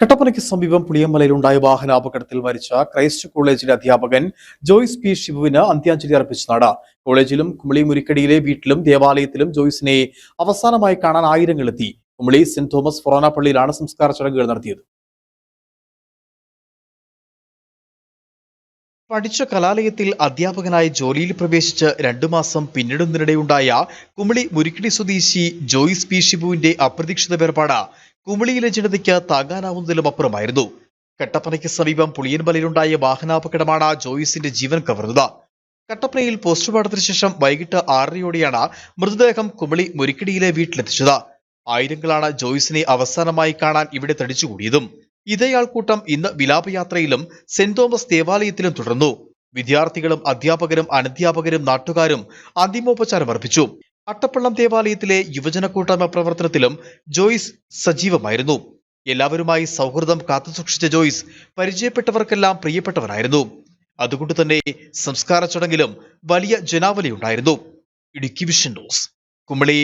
കട്ടപ്പനയ്ക്ക് സമീപം പുളിയമ്മലയിലുണ്ടായ വാഹനാപകടത്തിൽ മരിച്ച ക്രൈസ്റ്റ് കോളേജിലെ അധ്യാപകൻ ജോയ്സ് പി ഷിബുവിന് അന്ത്യാഞ്ജലി അർപ്പിച്ച കോളേജിലും കുമളി മുരിക്കടിയിലെ വീട്ടിലും ദേവാലയത്തിലും ജോയ്സിനെ അവസാനമായി കാണാൻ ആയിരങ്ങൾ എത്തി കുമളി സെന്റ് തോമസ് ഫൊറോന പള്ളിയിലാണ് സംസ്കാര ചടങ്ങുകൾ നടത്തിയത്. പഠിച്ച കലാലയത്തിൽ അധ്യാപകനായി ജോലിയിൽ പ്രവേശിച്ച് രണ്ടു മാസം പിന്നിടുന്നതിനിടെയുണ്ടായ കുമളി മുരിക്കടി സ്വദേശി ജോയ്സ് പി ഷിബുവിന്റെ അപ്രതീക്ഷിത വേർപാട്. കുമളിയിലെ ജനതയ്ക്ക് താങ്ങാനാവുന്നതിലും അപ്പുറമായിരുന്നു. കട്ടപ്പനയ്ക്ക് സമീപം പുളിയൻമലയിലുണ്ടായ വാഹനാപകടമാണ് ജോയിസിന്റെ ജീവൻ കവർന്നത്. കട്ടപ്പനയിൽ പോസ്റ്റ്മോർട്ടത്തിന് ശേഷം വൈകിട്ട് ആറരയോടെയാണ് മൃതദേഹം കുമിളി മുരിക്കടിയിലെ വീട്ടിലെത്തിച്ചത്. ആയിരങ്ങളാണ് ജോയിസിനെ അവസാനമായി കാണാൻ ഇവിടെ തടിച്ചുകൂടിയതും. ഇതേ ആൾക്കൂട്ടം ഇന്ന് വിലാപയാത്രയിലും സെന്റ് തോമസ് ദേവാലയത്തിലും തുടർന്നു. വിദ്യാർത്ഥികളും അധ്യാപകരും അനധ്യാപകരും നാട്ടുകാരും അന്തിമോപചാരം അർപ്പിച്ചു അട്ടപ്പള്ളം ദേവാലയത്തിലെ യുവജന കൂട്ടായ്മ പ്രവർത്തനത്തിലും ജോയ്സ് സജീവമായിരുന്നു. എല്ലാവരുമായി സൗഹൃദം കാത്തുസൂക്ഷിച്ച ജോയ്സ് പരിചയപ്പെട്ടവർക്കെല്ലാം പ്രിയപ്പെട്ടവരായിരുന്നു. അതുകൊണ്ട് തന്നെ സംസ്കാര ചടങ്ങിലും വലിയ ജനാവലിയുണ്ടായിരുന്നു. Idukki vision news Kumily.